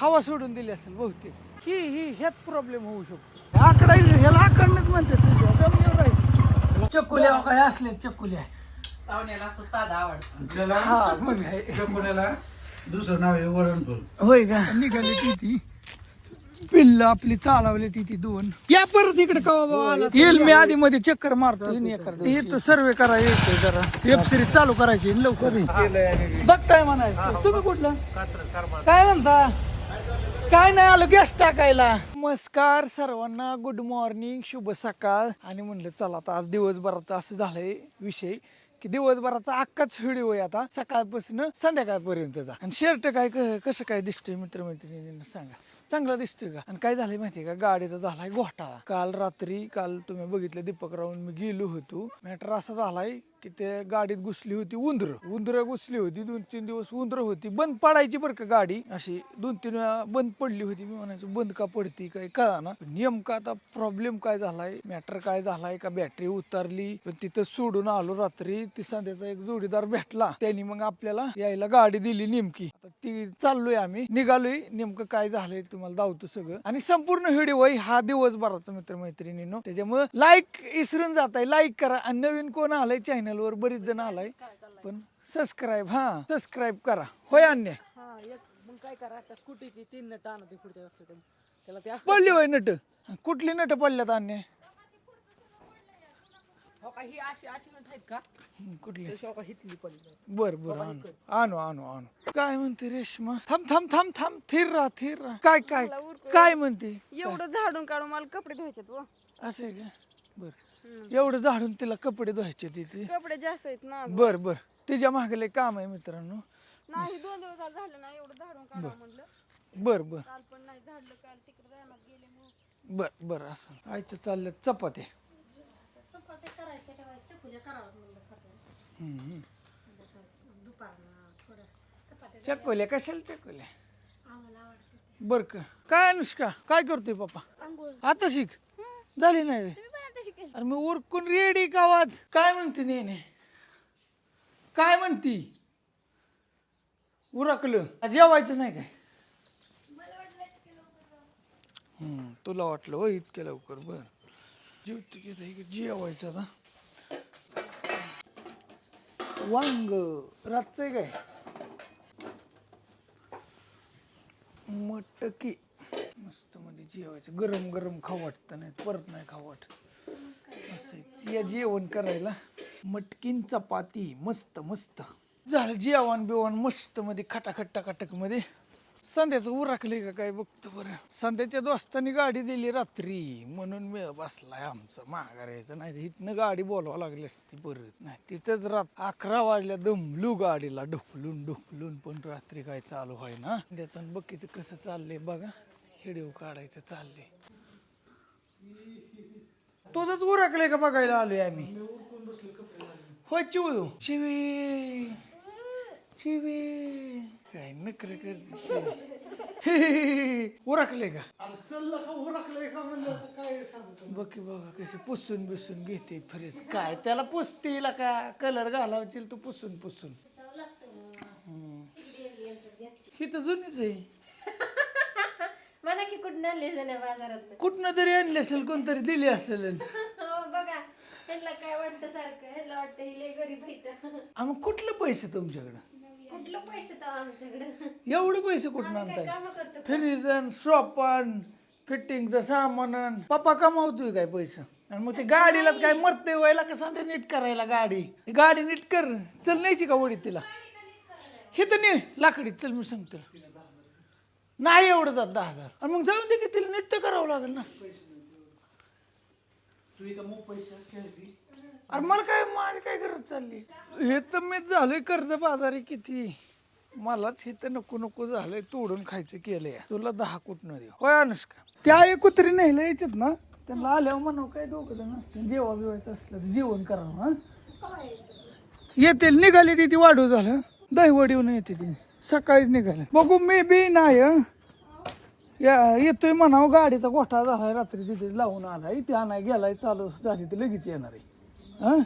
हवा सोडून दिली असेल बहुतेक. ही ही ह्यात प्रॉब्लेम होऊ शकतो. आकडा ह्याला आकडणंच म्हणते जमिनीवर चकुल्या काय असले चकुल्या पाहुण्याला असं साधा आवडतं. आपल्याला हा मग. दुसरं नाव आहे वरणफुल होय का? निघाली ती ती. पिल्ल आपली चालवली ती ती दोन. या परत इकडे कवा बाबा आला येईल मी आधी मध्ये चक्कर मारतो. इथं सर्वे करायला येतोय जरा. वेब सिरीज चालू करायची लवकर. बघताय म्हणायचं. तुम्ही कुठलं? काय म्हणता? काय नाही आलो गॅस टाकायला. नमस्कार सर्वांना गुड मॉर्निंग शुभ सकाळ. आणि म्हणलं चला आता आज दिवसभरात असं झालंय विषय की दिवसभराचा अख्खाच व्हिडिओ आहे आता. सकाळपासून संध्याकाळपर्यंतचा आणि शर्ट काय क- कसं काय दिसतोय मित्रमैत्रिणींना सांगा. चांगला दिसतोय का? आणि काय झालंय माहितीये का? गाडीचा झालाय घोटाळा. काल रात्री काल तुम्ही बघितलं दीपक राहून मी गेलो होतो. मॅटर असा झालाय की ते गाडीत घुसली होती उंदर. उंदर घुसली होती दोन तीन दिवस उंदर होती. बंद पडायची बरं का गाडी. अशी दोन तीन वेळा बंद पडली होती. मी म्हणायचो बंद का पडती काय कळा ना. नेमका आता प्रॉब्लेम काय झालाय? मॅटर काय झालाय का? बॅटरी उतरली. पण तिथं सोडून आलो रात्री. ती संध्याचा एक जोडीदार भेटला. त्यांनी मग आपल्याला यायला गाडी दिली नेमकी. आता ती चाललोय आम्ही. निघालोय. नेमकं काय झालंय तुम्हाला दावतो सगळं. आणि संपूर्ण व्हिडिओ आहे हा दिवसभराचा मित्र मैत्रिणीनो त्याच्यामुळे लाईक इसरून जात आहे लाईक करा. आणि नवीन कोण आलंय चॅनल वर बरीच जण आलाय पण सबस्क्राईब हा सबस्क्राईब करा. होय अन्य? हा एक मग काय करा त्या स्कूटीची तीन नट आणा ते पुढच्या असते त्याला ते असतं पडली होय नट. कुठली नट पडल्यात अन्य? हो का ही अशी अशी नट आहेत का? कुठली? तशी हो का हितली पडली. बर बर आणू. आणू आणू आणू. काय म्हणते रेश्मा? थांब थांब थांब थांब. थिर राहा थिर राहा. काय काय? काय म्हणते? एवढं झाडून काढून मला कपडे धुवायचे व असं आहे का? बर. एवढं झाडून तिला कपडे धुवायचे तिथे कपडे जास्त आहेत ना बर बर. तिच्या मागले काम आहे मित्रांनो. नाही दोन दिवस झाले ना एवढं झाडून काढा म्हणलं. बर बर. काल पण नाही झाडलं काल तिकडे रानात गेले मग बर बर असं. आईच्या चालल्यात चपात्या. हम्म, हम्म. चकोल्या कशाला चकोल्या? बर का. काय अनुष्का? काय करतोय पप्पा? आता शिक. झाली नाही? अरे मी उरकून रेडी का आवाज? काय म्हणते नेने? काय म्हणती? उरकलं. जेवायचं नाही काय? हम्म, तुला वाटलं हो इतक्या लवकर? बर. जेवतो की जेवायचं आता. वांग. रातचं काय? मटकी. जेवायचं. गरम गरम खाऊ वाटतं नाही परत नाही खाऊ वाटत. असं आहे. या जेवण करायला मटकीन चपाती मस्त मस्त. झालं जेवण बिवण मस्त मध्ये खटाखट टाकाटकमध्ये. संध्याचं उरकले का काय बघतो बरं. संध्याच्या दोस्तानी गाडी दिली रात्री. म्हणून वेळ बसलाय आमचं. माघार यायचं नाही इथनं गाडी बोलवा लागली असती परत. नाही तिथंच रात अकरा वाजल्या दमलू गाडीला. ढुकलून ढुकलून पण रात्री काय चालू व्हाय ना त्याचं बक्कीचं कसं चाललंय बघा. हिडिओ काढायचं चाललंय. तुझंच उरकलंय का बघायला आलोय आम्ही? होय चिवू चिवी. चिवी. काय नकर करते? उरकले का? बघ की बघा कशी पुसून बिसून घेते फ्रीज. काय त्याला पुसते का? कलर घालावशील तू पुसून पुसून. ही तर जुनीच आहे. म्हणा की कुठं आणले जण बाजारात कुठनं तरी आणली असेल कोणतरी दिली असेल. हो बघा. ह्यांना काय वाटतं सारखं? ह्यांना वाटतं ही लय गरीब आहेत आ, मग कुठलं पैसे तुमच्याकडं? कुठलं पैसे तर आमच्याकडे? एवढे पैसे कुठून आणताय? काम करतो फ्रीजन शॉपन फिटिंगचं सामान पप्पा कमावतोय काय पैसे? आणि मग ते गाडीलाच काय मरते व्हायला का सांगते नीट करायला गाडी? ती गाडी नीट कर. चल न्यायची का वडीत तिला? हे तर नाही लाकडी. चल मी सांगतो. नाही एवढं जात दहा हजार. आणि मग जाऊन दे की तिला नीट तर करावं लागेल ना. अरे मला काय माझी काय गरज चालली? हे तर मी झालोय कर्ज बाजारी किती? मलाच हे तर नको नको झालंय तोडून खायचं केलंय. तुला दहा कुठनं दे होय अनुष्का? त्या एक कुत्री नाही यायच्यात ना त्यांना आल्यावर म्हणू काय दोघं जण असतील जेवा बिवायचं असलं तर जेवण करावं हा? येतील निघाली ती ती वाढू झालं. दहीवडीहून येते ती. सकाळीच निघाले. बघू मी बी नाही हं. या येतोय म्हणावं गाडीचा गोठा झालाय रात्री तिथे लावून आलाय इथे आणाय गेलाय चालू झाली ते लगेच येणार आहे. हा?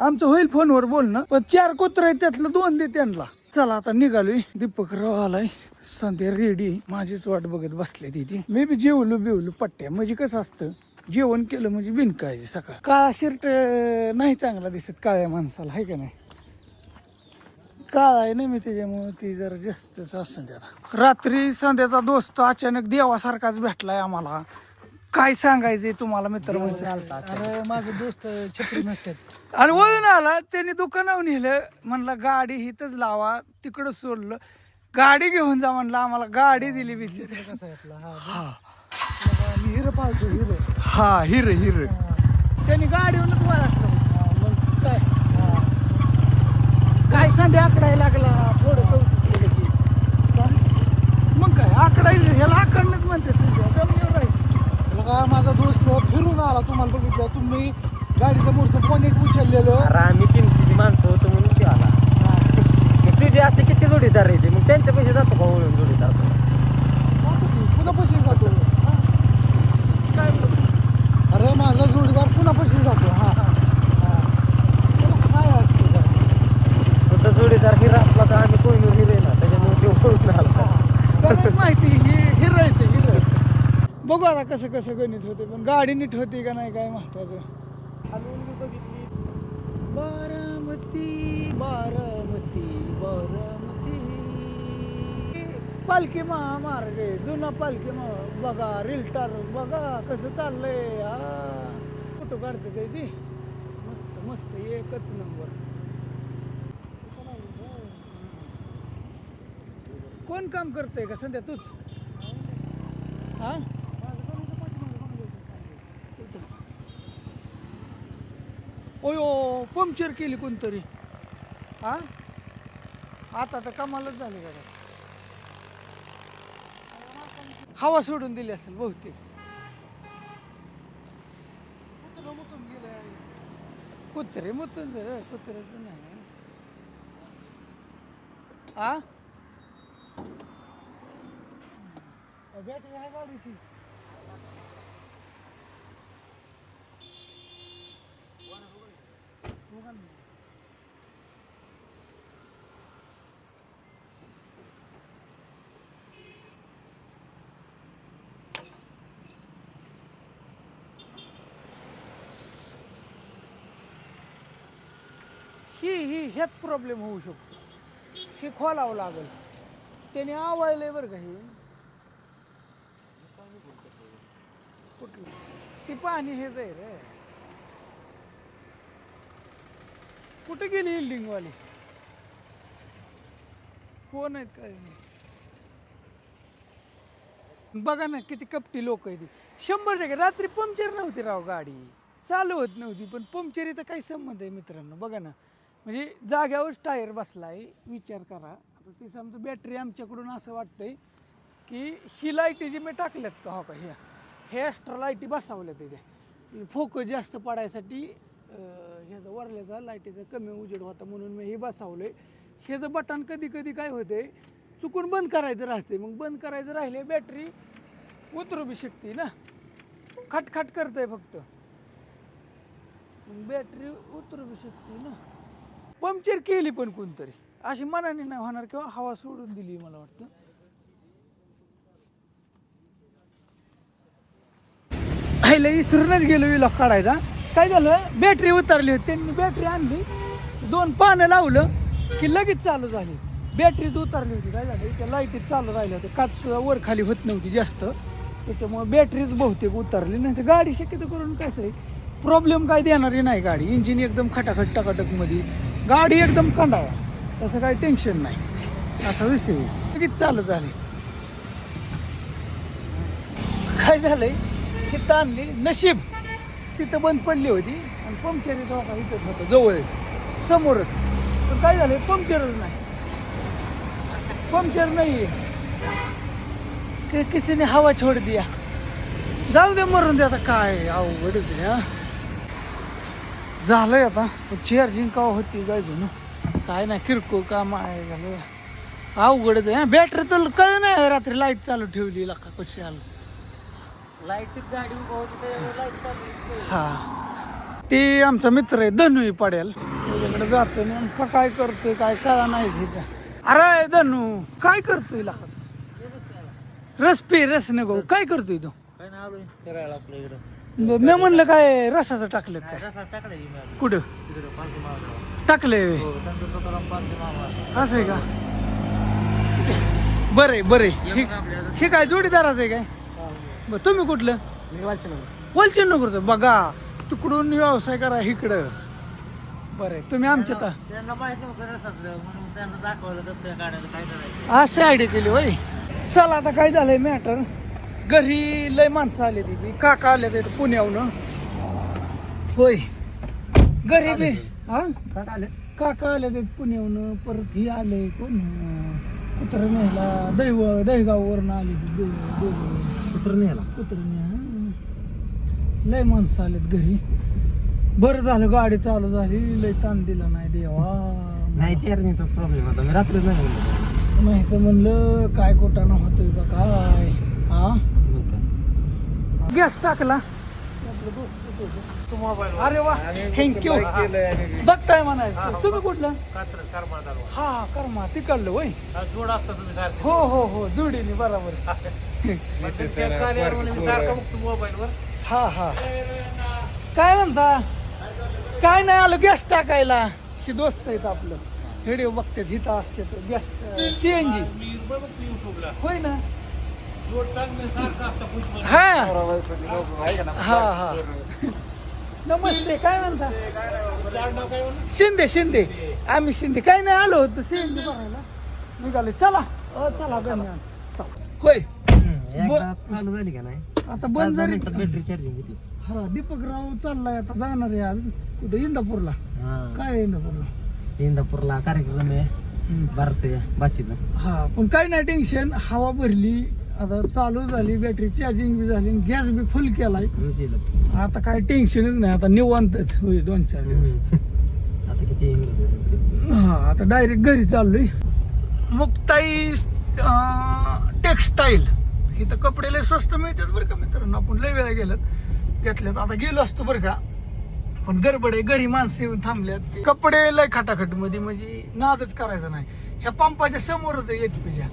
आमचं होईल फोनवर बोलणं पण चार कुत्र आहेत त्यातलं दोन दे त्यांना. चला आता निघालोय दीपक राव आलाय संध्या रेडी माझीच वाट बघत बसले तिथे मी बी जेवलो बिवलो पट्ट्या म्हणजे कसं असतं जेवण केलं म्हणजे बिनकाळजी सकाळ. काळा शर्ट नाही चांगला दिसत काळ्या माणसाला आहे का नाही? काळा आहे ना मी त्याच्यामुळे ती जरा जास्तच असं त्याला रात्री संध्याचा दोस्त अचानक देवासारखाच भेटलाय आम्हाला. काय सांगायचंय तुम्हाला मित्र अरे माझे दोस्त छत्री नसतात. आणि वळून आला त्याने दुकानावर नेलं. म्हणलं गाडी हिथच लावा तिकडं सोडलं. गाडी घेऊन जा म्हणलं आम्हाला. गाडी दिली बिचारी. कसं हा हिरो पाहतो हिरो. हा हिर हिर. त्यांनी गाडीवरच मला काय? काय संध्या आकडायला लागला. काय? मग काय? आकडायला ह्याला आकडणंच म्हणते जमिनीवर राहायचं. लगा माझा दोस्त फिरून आला. तुम्हाला बघितलं तुम्ही गाडीचं मोरचं फोन एक उचललेलं. अरे आम्ही किमतीची माणसं होतो म्हणून ते आला. तुझे असे किती जोडीदार येते मग त्यांच्या पैसे जातो का वळून जोडीदार? पुन्हा पैसे जातो. काय? बोलतो? अरे माझा जोडीदार पुन्हा पैसे जातो. हा हा. त्याला काय असतं काय? फक्त जोडीदार हिरा असला तर आम्ही कोहिनूर हिरे ना त्याच्यामुळे ते वळून आला बरं माहिती हे हिरायचं हिरा बघू आता कसं कसं गणित होते पण गाडी नीट होती का नाही काय महत्वाचं. बारामती बारामती बारामती. पालखी महामार्ग जुना पालखी महा बघा रिल्टर बघा कसं चाललंय. हा फोटो काढते काय ती? मस्त मस्त एकच नंबर. कोण काम करतोय का सध्या तूच? हा? ओयो पंक्चर केली कोणतरी. हा? आता तर कमालच झाली का हवा सोडून दिली असेल बहुतेक. कुत्रे मुतून दे कुत्र्याचं नाही. हा? बॅटरी आहे गाडीची. ही ही ह्यात प्रॉब्लेम होऊ शकतो. हे खोलावं लागेल. त्याने आवळलंय बरं का कुठलं ती पाणी हेच आहे रे. कुठे गेली हिल्डिंगवाली कोण आहेत काय? बघा ना किती कपटी लोक आहेत शंभर टक्के. रात्री पंक्चर नव्हती राव गाडी. चालू होत नव्हती पण पंक्चरीचा काही संबंध आहे मित्रांनो. बघा ना. म्हणजे जाग्यावरच टायर बसलाय. विचार करा. आता ती समजा बॅटरी आमच्याकडून असं वाटतंय की ही लाईटी जी मी टाकल्यात का हो का? ह्या हे एक्स्ट्रा लाईटी बसवल्यात त्याच्या फोकस जास्त पडायसाठी ह्याचं ह्याचा वरल्याचा लाईटीचा कमी उजेड होता म्हणून मी हे बसवलंय. ह्याचं बटन कधी कधी काय होते चुकून बंद करायचं राहते मग बंद करायचं राहिले बॅटरी उतरू बी शकते ना. खटखट करतंय फक्त. बॅटरी उतरू बी शकते ना. पंक्चर केली पण कोणतरी. अशी मनाने नाही होणार किंवा हवा सोडून दिली मला वाटतं. आईला इसरूनच गेलो विलॉक काढायचा. काय झालं? बॅटरी उतरली होती. त्यांनी बॅटरी आणली. दोन पानं लावलं की लगेच चालू झाली. बॅटरीत उतरली होती. काय झालं? त्या लाईटीत चालू राहिल्या होत्या काच सुद्धा वर खाली होत नव्हती जास्त. त्याच्यामुळे बॅटरीच बहुतेक उतरली. नाही तर गाडी शक्यतो करून कसं आहे? प्रॉब्लेम काय देणारी नाही गाडी. इंजिन एकदम खटाखट टकाटकमध्ये गाडी एकदम कंडाळा. तसं काही टेन्शन नाही. असा विषय लगेच चालू झाली. काय झालंय? तिथं आणली नशीब. तिथं बंद पडली होती. आणि पंक्चर इथं इथंच होतं जवळच. समोरच. पण काय झालं पंक्चरच नाही. पंक्चर नाही. ते किसीने हवा छोड दिया. जाऊ दे मरून दे आता. काय अवघडच आहे झालंय आता. चार्जिंग का होती काय जुनं? काय नाही किरकोळ काम आहे झालं अवघडच आहे बॅटरी तर कळ नाही रात्री लाइट चालू ठेवली का कशी आलं लाईटीत गाडी उभा होती लाइट चालू हा. ते आमचा मित्र आहे धनू पडेल त्याच्याकडे जातो नेमका काय करतोय काय कळा नाही अरे धनू काय करतोय लाखात रस पे रस नको. काय करतोय तो? ना मी म्हणलं काय रसाचं टाकलं काय. कुठं? व्हय. हो असं आहे का? बरं बरं. हे काय जोडीदाराचं आहे काय? बरं तुम्ही कुठलं? मी वाचन नगर नगरचं बघा तिकडून व्यवसाय करा इकडं. बरं आहे तुम्ही आमच्या तर त्यांना माहीत नव्हतं रस्त्यातलं म्हणून त्यांना दाखवलं रस्त्या काढायला काय करायचं. असे आयडिया केली होय. चला आता काय झालंय मॅटर घरी लय माणसं आले तिथे काका आले तिथे पुण्याहून. होय. घरी बी हा? काय आलं काका आले ते पुण्याहून. परत ही आले कोण? कुत्र न्यायला. दैव दहीगाववरून आले ते दोघं कुत्र नेला कुत्र लय माणसं आलेत घरी. बरं झालं गाडी चालू झाली. लय ताण दिला नाही देवा. नाही चेअरनीचाच प्रॉब्लेम होता. मी रात्री नाही म्हणलं नाही तर म्हणलं काय कोटानं होतोय का काय? हा? मग काय गॅस टाकला. अरे वा थँक्यू बघताय म्हणायचं तुम्ही कुठलं? हा कर्मा. तिकडलं होय? जोड असता तुम्ही सारखं. हो हो हो. जुडीने बरोबर. मोबाईल वर. हा हा. काय म्हणता? काय नाही आलं गॅस टाकायला. ही दोस्त आहेत आपलं. व्हिडिओ बघतात हिथं असते गॅस सीएनजी होय ना? हा. हा हा. नमस्ते काय म्हणता? शिंदे शिंदे. आम्ही शिंदे. काय नाही आलो होतो सीएनजी बघायला. निघाले. चला. अ चला धन्यवाद. चला. होय. एकदा चालू झाली का नाही? आता बंद जरी बॅटरी चार्जिंग होती हा दीपकराव चाललाय आता जाणार आहे आज. कुठे? इंदापूरला. काय इंदापूरला? इंदापूरला कार्यक्रम आहे. बारसे बाचीचा हा पण काय नाही टेन्शन हवा भरली. आता चालू झाली बॅटरी चार्जिंग बी झाली गॅस बी फुल केलाय. आता काय टेन्शनच नाही. आता निवांतच. होय दोन चार दिवस. आता किती हा आता डायरेक्ट घरी चाललोय. मुक्ताई टेक्सटाईल इथं कपडे लय स्वस्त मिळतात बरं का मित्रांनो. आपण लय वेळा गेलात घेतल्यात. आता गेलो असतो बरं का. पण गडबड आहे घरी माणसं येऊन थांबल्यात. ते कपडे लय खटाखटमध्ये म्हणजे नादच करायचा नाही. ह्या पंपाच्या समोरच आहे एचपीच्या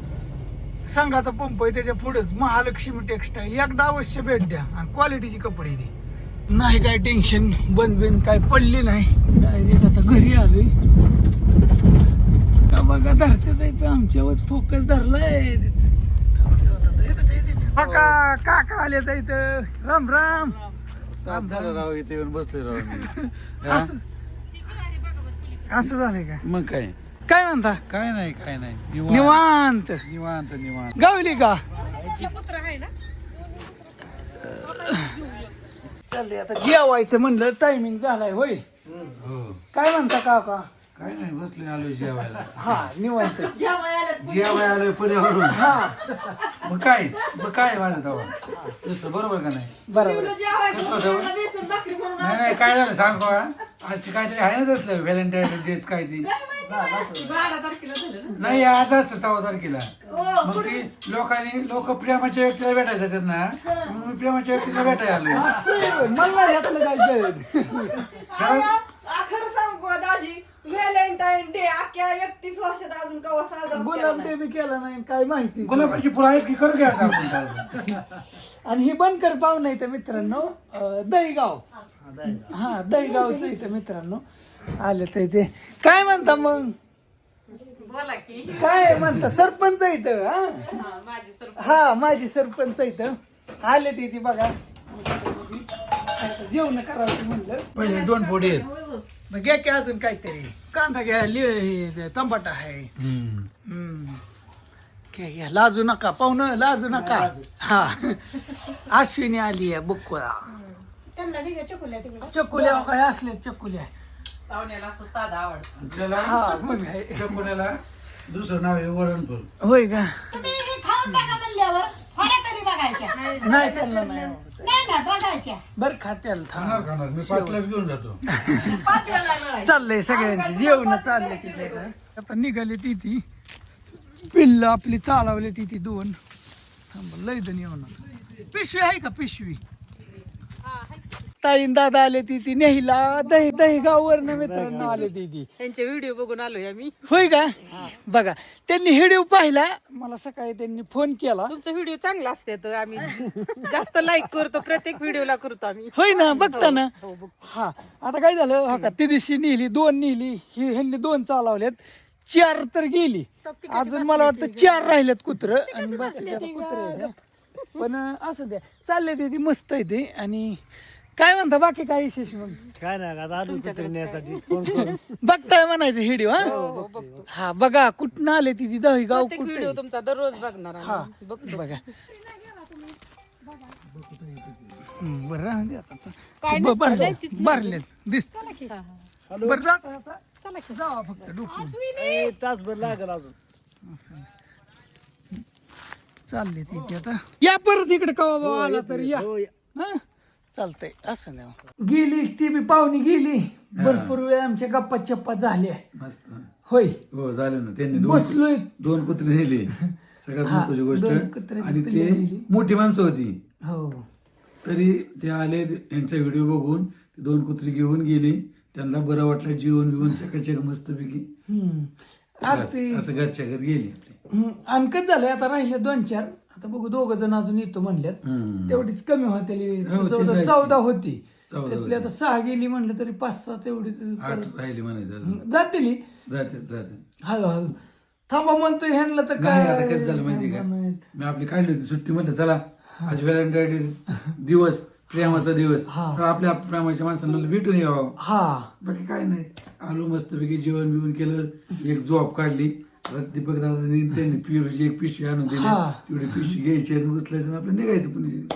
संघाचा पंप आहे त्याच्या पुढेच महालक्ष्मी टेक्सटाईल. एकदा अवश्य भेट द्या आणि क्वालिटीची कपडे दे. नाही काय टेन्शन बंद बिंद काय पडली नाही. डायरेक्ट आता घरी आलोय. का बघा धरते इथं आमच्यावर फोकस धरलाय. काका काका आले तर इथं? राम राम. तास झालं राव इथे येऊन बसले राव मी. हा? असं झालंय का? मग काय? काय म्हणता? काय नाही काय नाही. निवांत. निवांत. निवांत निवांत. गावली का? चाललंय आता जेवायचं म्हणलं टायमिंग झालाय होय. हो. काय म्हणता काका? काय नाही बसले आलोय जेवायला. हा निवांत. जेवाय आलोय पुण्यावरून. हा. मग काय? मग काय माझं तेव्हा तसं बरोबर का नाही? बरोबर. नाही नाही काय झालं सांग बा. आज काहीतरी आहे ना तसलं व्हॅलेंटाईन डे काय ती? नाही आज असतं चौदा तारखेला. मग ती लोकांनी लोक प्रेमाच्या व्यक्तीला भेटायचं त्यांना मग मी प्रेमाच्या व्यक्तीला भेटायला आलोय. मला यातलं खरं सांगू का दाजी. व्हॅलेंटाईन डे अख्ख्या एकतीस वर्षात अजून कवा साजरा केला गुलाब नाही. देवी केला नाही काय माहिती. गुलाबाची फुलं आहेत की करू घ्या आता आपण काय. आणि ही बनकर पाहुणा इथं मित्रांनो. अं, दहीगाव. हा दहीगावचं इथं मित्रांनो. आले तर इथे काय म्हणता मग? काय म्हणता? सरपंच इथं हा? हा माझी सरपंच इथं आले ते इथे बघा. जेवण करावं म्हणलं. पहिले दोन पोटी आहेत. मग घ्या की अजून काहीतरी. कांदा घ्या हे टमाटा आहे. हम्म. हम्म. घ्या घ्या लाजू नका पाहुणं लाजू नका. हा. अश्विनी आली आहे बुकुळा. चकुल्या काय असले चकुल्या. हा मग आहे. पुण्याला दुसरं नाव आहे वरणफुल होय का? तुम्ही हे खाऊन टाका म्हणल्यावर. फळ्या तरी बघायच्या. नाही त्यांना नाही आवडत. नाही ना बघायच्या. बरं खात्याला थांब. खाणार खाणार. मी पाटलाच घेऊन जातो. चाललंय सगळ्यांची. जेवण चाललंय तिथे आता. निघाली ती ती पिल्ल आपली चालवली ती ती दोन. थांब लय जण येऊन पिशवी आहे का पिशवी? ताईन दादा आले ती ती नेहिला दही दही गाववरनं मित्रांनो आले ती ती. त्यांचे व्हिडिओ बघून आलोय आम्ही. होय का? बघा त्यांनी व्हिडिओ पाहिला मला सकाळी त्यांनी फोन केला. तुमचा व्हिडिओ चांगला असते तर आम्ही जास्त लाईक करतो प्रत्येक व्हिडिओला करतो आम्ही. होय ना बघता ना. हा आता काय झालं हा का ती दिवशी नेली दोन नेली ही ह्यांनी दोन चालवल्यात चार तर गेली. अजून मला वाटतं चार राहिलेत कुत्र. आणि आता कुत्रे हा. पण असं द्या चालले ते ती मस्त आहे ते आणि काय म्हणता बाकी काय विशेष मग? काय नाही आता आलू कुत्रिण्यासाठी बघताय म्हणायचं हिडिओ हो, हा हा बघा कुठं आले ती ती दही गाव प्रत्येक कुठे व्हिडिओ तुमचा दररोज बघणार आम्ही. हा बघतो. बघा. हम्म, बरं राहून दे आता काय ब- नसतं, भरले जायचीच नाही. भरले दिस हा, हा. बरं जाता जाता जावा फक्त डोकून तासभर लागेल अजून. चालले तिथे आता. या परत इकडे कवा बाबा आला तर या. हो, या. हा? चालतंय असं नाही गेली ती बी पाहुणी गेली. भरपूर वेळ आमच्या गप्पा चप्पा झाल्या. मस्त. होय. हो झालं ना. त्यांनी दोन बसलोय. दोन कुत्रे नेली. सगळ्यात हा, महत्वाची दोन गोष्ट कुत्र्याची आणि पिल्ले ते. मोठी माणसं होती. हो. तरी ते आले यांचा व्हिडिओ बघून ते दोन कुत्री घेऊन गेली. त्यांना बरं वाटलं जीवन बिवून चकाचक मस्तपैकी. हम्म. आज बस, ती असं घरच्या घरी गेली आणखच झालंय आता राहिले दोन चार. आता बघू दोघ जण अजून येतो म्हणल्यात. हम्म. तेवढीच कमी होते हो, ते जवळजवळ जायचं. चौदा होती. चौदा त्यातली होती. आता सहा गेली म्हणलं तरी पाच सहा तेवढीच आठ परत राहिली म्हणायचं जातील जाते जाते हळूहळू. थांबा म्हणतो ह्यांना तर नाही आता काय कसं झालं माहिती का? थांबा. मी आपली काढली होती सुट्टी म्हटलं चला आज व्हॅलेंटाईन दिवस प्रेमाचा दिवस. हा. आपल्या प्रेमाच्या माणसांना भेटून यावं. हा. बाकी काय नाही. आलो मस्तपैकी जेवण बिवण केलं एक जॉब काढली. आता दीपक दादा त्यांनी पिरूची एक पिशवी आणून दिली. हा. तेवढी पिशवी घ्यायची आणि उचलायचं आणि आपलं निघायचं पुणे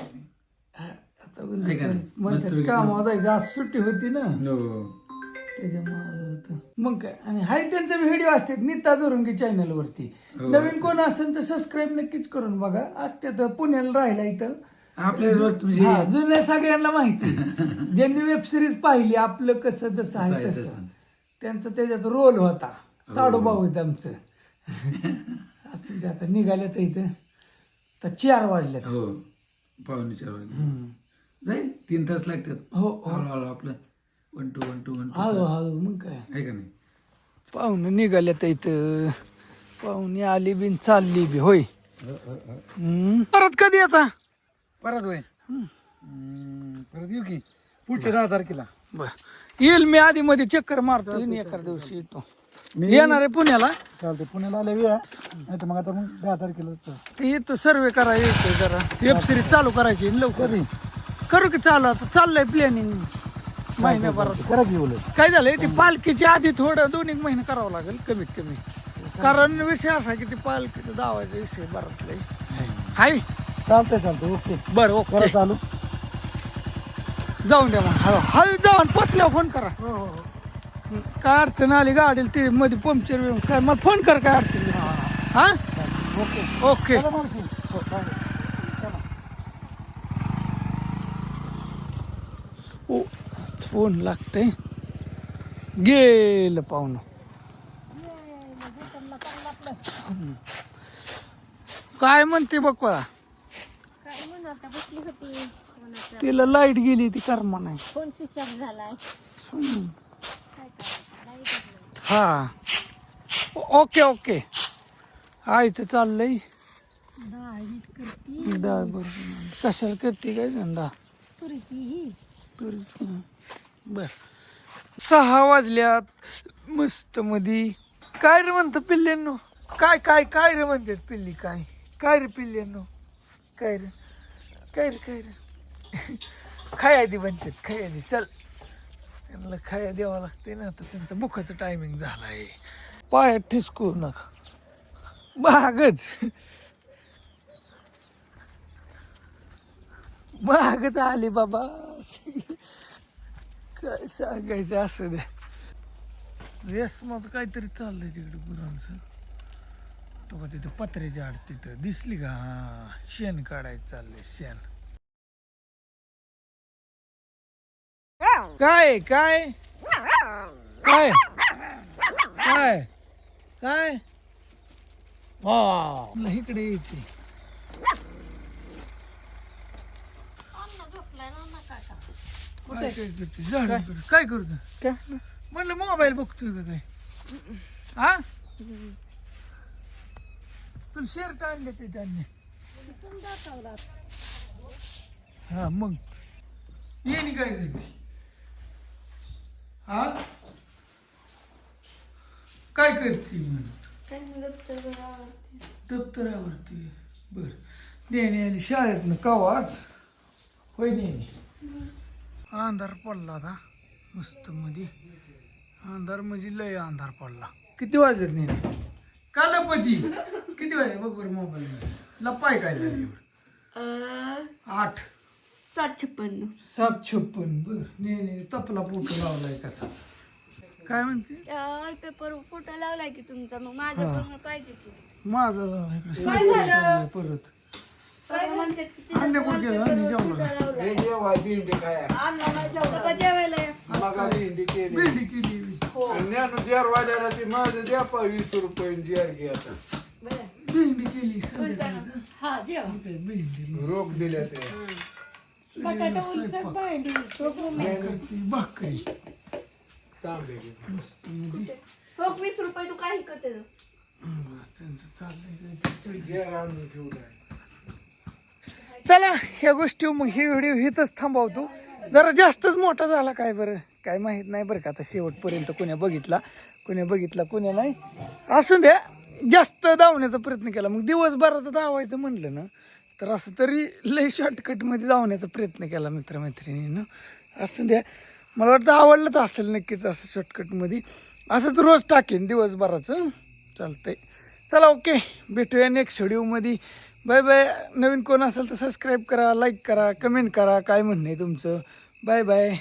आता माणसाची मस्तपैकी. कामावर जायचं आज सुट्टी होती ना. हो. त्याच्यामुळे होतं. मग काय? आणि हाय त्यांचे व्हिडिओ असतात. नीता जोरुंगी चॅनल वरती. हो, नवीन कोण असेल तर सबस्क्राईब नक्कीच करून बघा. असते तर पुण्याला राहिला इथं. आपल्या रोज म्हणजे हा जुन्या सगळ्यांना माहिती. ज्यांनी वेब सिरीज पाहिली आपलं कसं जसं आहे आहे तसं. त्यांचा त्याच्यात रोल होता. साडूभाऊ होत आमचं. असं ते आता निघाल्या तर इथं. तर चार वाजल्यात हो पावणे चार वाजले. हम्म. जाईल तीन तास लागतात. हो हो. हळूहळू आपलं. One two one two one two हळू हळू मग काय? आहे का नाही? पाहुणे निघाल्या तर इथं. पाहुणे आली बिन चालली बी होय. परत कधी आता परत होय. परत येऊ की. पुढच्या दहा तारखेला. बर. येईल मी आधी मध्ये चक्कर मारतो येईन एका दिवशी येतो. येणार आहे पुण्याला? चालते पुण्याला आले वेळा नाही तर मग आता मग दहा तारखेला ते येतो सर्वे करायला येतो जरा. वेब सिरीज चालू करायची आहे लवकर. करू की चालू आता? चाललंय प्लॅनिंग महिन्याभरात. करा की उलट काय झालंय? ती पालखीच्या आधी थोडं दोन एक महिने करावं लागेल कमीत कमी. कारण विषय असा की ती पालखीचा दावाचा विषय बराच लय. हाय. चालतंय चालतंय. ओके. बरं ओके. चालू. जाऊन द्या मग हळू हळू जाऊन पोचल्यावर फोन करा. हं, काय अडचण आली गाडीला ते मध्ये पंक्चर बिम- काय मला फोन कर काय अडचण हा. ओके. ओके. ओ फोन लागतंय. गेलं पाहुणं. हं. काय म्हणते बघ म्हणू आता बसली होती. फोनाचं. तिला लाइट गेली ती कर्मा नाही. फोन स्विच ऑफ झालाय. हा. Okay okay. आयचं चाललंय. डाळी करती. डाळ बरोबर. कशाला करते काय धंदा? तुरीची ही. तुरीची. बर. सहा वाजल्यात. मस्त मधी. काय रे म्हणतं पिल्ल्यांनो काय काय काय रे म्हणतात पिल्ली काय? काय रे पिल्ल्यांनो काय रे? काय रे काय रे? खाय आधी म्हणतात खाय आधी चल. त्यांना खाया द्यावं लागते ना तर त्यांचं मुखाचं टायमिंग झालाय. पायात ठिसकू नका. महागच महागच आली बाबा. काय सांगायचं असं द्या. रेस माझं काहीतरी चाललंय तिकडे गुरांचं. तो का तिथं पत्र्याची आड तिथं दिसली का? हा शेण काढायचं चाललंय शेण. काय काय? काय? काय? काय? वा इकडे येते काय करते झाड काय? करतो? काय? म्हणलं मोबाईल बघतोय का काय? हा? तुला शर्ट आणले ते त्यांनी. हा मग. येणे काय करते हा काय करते दप्तरावरती. बर. नेहमी आली शाळेतनं कवाच होय नेहमी अंधार पडला आता. मस्त मध्ये अंधार म्हणजे लय अंधार पडला. किती वाजत नेहमी कालपती. किती वाजले बघ बरं मोबाईल लपाय काय झाली आठ. सात छप्पन्न सात छप्पन. बर. नेहमी तपला फोटो लावलाय कसा? काय म्हणते? पेपर फोटो लावलाय की तुमचा. मग माझा पण पाहिजे की. माझा परत. पप्पा म्हणतात की तिचा अन्य कुठे गेला अन्य फोटो जेवला हे जेव्हा दिंडी काय पप्पा जेवायला या. मग दिंडी केली. बिल्डी केली. ज्ञान जेर वाल्याला ती माझं द्या पा वीस रुपये जेर आता. केली. संध्याकाळी. हा जेव. काय रोख दिल्या ते. बटाटा उलसट भांडी काय करते भाकरी. तांबे घे. मस्त मध्ये हो वीस रुपये तू काही करते ना. त्यांचं चाललंय. जेर आणून ठेवलाय. चला ह्या गोष्टी मग हे व्हिडिओ इथंच थांबवतो. जरा जास्तच मोठा झाला काय बरं? काय माहीत नाही बरं का आता शेवटपर्यंत कोण्या बघितला कोणी बघितला कोणी नाही. असू द्या जास्त धावण्याचा प्रयत्न केला. मग दिवसभराचं धावायचं म्हणलं ना तर असं तरी लय शॉर्टकटमध्ये धावण्याचा प्रयत्न केला मित्रमैत्रिणीनं. असू द्या मला वाटतं आवडलंच असेल नक्कीच असं शॉर्टकटमध्ये असंच रोज टाकेन दिवसभराचं. चालतंय. चला ओके. भेटूया नेक्स्ट व्हिडिओमध्ये बाय बाय. नवीन कोण असेल तर सबस्क्राईब करा लाईक करा कमेंट करा. काय म्हणणं आहे तुमचं? Bye bye.